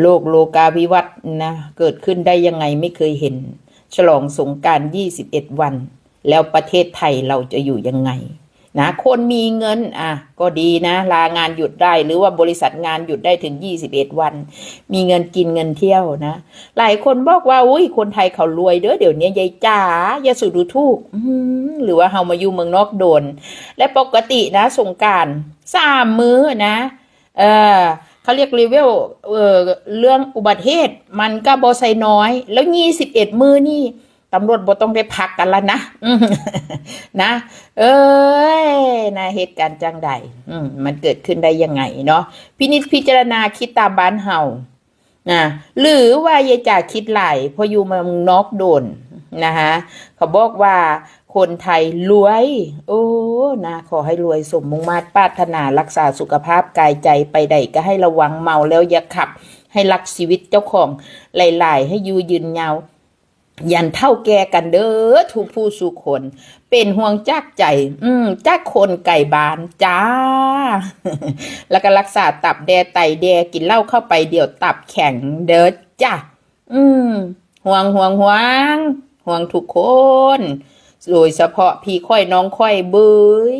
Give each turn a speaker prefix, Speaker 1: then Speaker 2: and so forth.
Speaker 1: โลกโลกาภิวัตน์นะ เกิดขึ้นได้ยังไงไม่เคยเห็น ฉลองสงการ 21 วัน แล้วประเทศไทยเราจะอยู่ยังไง นะ คนมีเงินอะ ก็ดีนะ ลางานหยุดได้หรือว่าบริษัทงานหยุดได้ถึง 21 วัน มีเงินกินเงินเที่ยวนะ หลายคนบอกว่าอุ้ยคนไทยเขารวยเด้อเดี๋ยวนี้ยายจ๋ายาสูดูถูกหรือว่าเฮามาอยู่เมืองนอกโดน และปกตินะสงการสามมื้อนะ เออ เขาเรียกรีเวลเอ่อเรื่องอุบัติเหตุ มันก็บอใส่น้อย แล้วยี่สิบเอ็ดมือนี่ตำรวจบ่ต้องได้พักกันละนะอืนะ เอ้ยนะเหตุการณ์จังใดอืมมันเกิดขึ้นได้ยังไงเนาะพินิจพิจารณาคิดตามบ้านเฮานะหรือว่ายายจ่าคิดหลายพออยู่เมืองนอกโดนนะคะเขาบอกว่าคนไทยรวย โอ้ นะขอให้รวยสมมุ่งมาตรปรารถนารักษาสุขภาพกายใจไปใดก็ให้ระวังเมาแล้วอย่าขับ ให้รักชีวิตเจ้าของหลาย ๆ ให้อยูยืนยาวยันเท่าแก่กันเด้อทุกผู้สุคน เป็นห่วงจักใจ อืมจักคนไก่บานจ้า แล้วก็รักษาตับแดไตแดกินเหล้าเข้าไปเดี๋ยวตับแข็งเด้อจ้าอืมห่วงห่วงห่วงห่วงทุกคน โดยเฉพาะพี่ค่อยน้องค่อยเบย